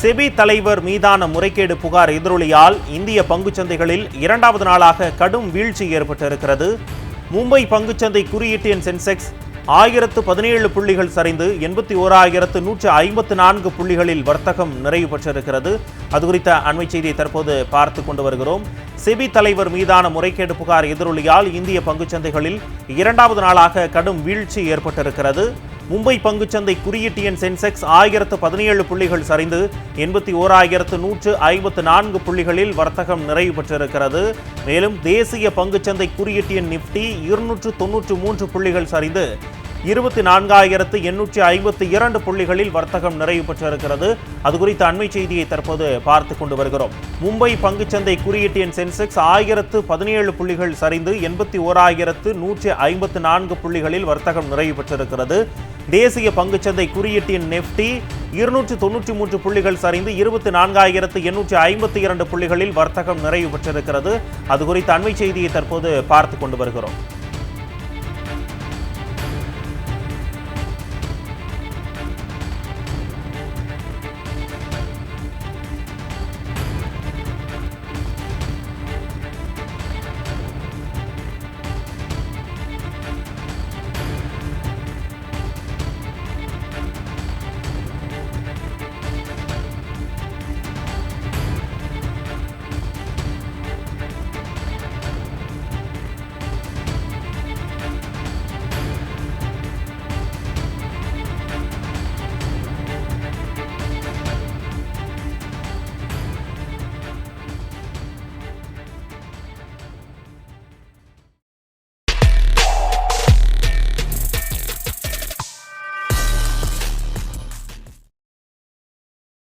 SEBI தலைவர் மீதான முறைகேடு புகார் எதிரொலியால் இந்திய பங்குச்சந்தைகளில் இரண்டாவது நாளாக கடும் வீழ்ச்சி ஏற்பட்டிருக்கிறது. மும்பை பங்குச்சந்தை குறியீட்டு எண் சென்செக்ஸ் ஆயிரத்து பதினேழு புள்ளிகள் சரிந்து எண்பத்தி ஓராயிரத்து நூற்று ஐம்பத்து நான்கு புள்ளிகளில் வர்த்தகம் நிறைவு பெற்றிருக்கிறது. அது குறித்த அண்மை செய்தியை தற்போது பார்த்து கொண்டு வருகிறோம். செபி தலைவர் மீதான முறைகேடு புகார் எதிரொலியால் இந்திய பங்குச்சந்தைகளில் இரண்டாவது நாளாக கடும் வீழ்ச்சி ஏற்பட்டிருக்கிறது. மும்பை பங்குச்சந்தை குறியீட்டு எண் சென்செக்ஸ் ஆயிரத்து பதினேழு புள்ளிகள் சரிந்து எண்பத்தி ஓராயிரத்து நூற்று ஐம்பத்து நான்கு புள்ளிகளில் வர்த்தகம் நிறைவு பெற்றிருக்கிறது. மேலும் தேசிய பங்குச்சந்தை குறியீட்டு எண் நிப்டி இருநூற்று தொன்னூற்று மூன்று புள்ளிகள் சரிந்து இருபத்தி நான்காயிரத்து எண்ணூற்றி ஐம்பத்தி இரண்டு புள்ளிகளில் வர்த்தகம் நிறைவு பெற்றிருக்கிறது. அது குறித்த அண்மை செய்தியை தற்போது பார்த்து கொண்டு வருகிறோம். மும்பை பங்குச்சந்தை குறியீட்டு எண் சென்செக்ஸ் ஆயிரத்து பதினேழு புள்ளிகள் சரிந்து எண்பத்தி ஓராயிரத்து நூற்றி ஐம்பத்து நான்கு புள்ளிகளில் வர்த்தகம் நிறைவு பெற்றிருக்கிறது. தேசிய பங்குச்சந்தை குறியீட்டின் எண் நெஃப்டி இருநூற்று தொன்னூற்றி மூன்று புள்ளிகள் சரிந்து இருபத்தி நான்காயிரத்து எண்ணூற்றி ஐம்பத்தி இரண்டு புள்ளிகளில் வர்த்தகம் நிறைவு பெற்றிருக்கிறது அது குறித்த அண்மை செய்தியை தற்போது பார்த்து கொண்டு வருகிறோம்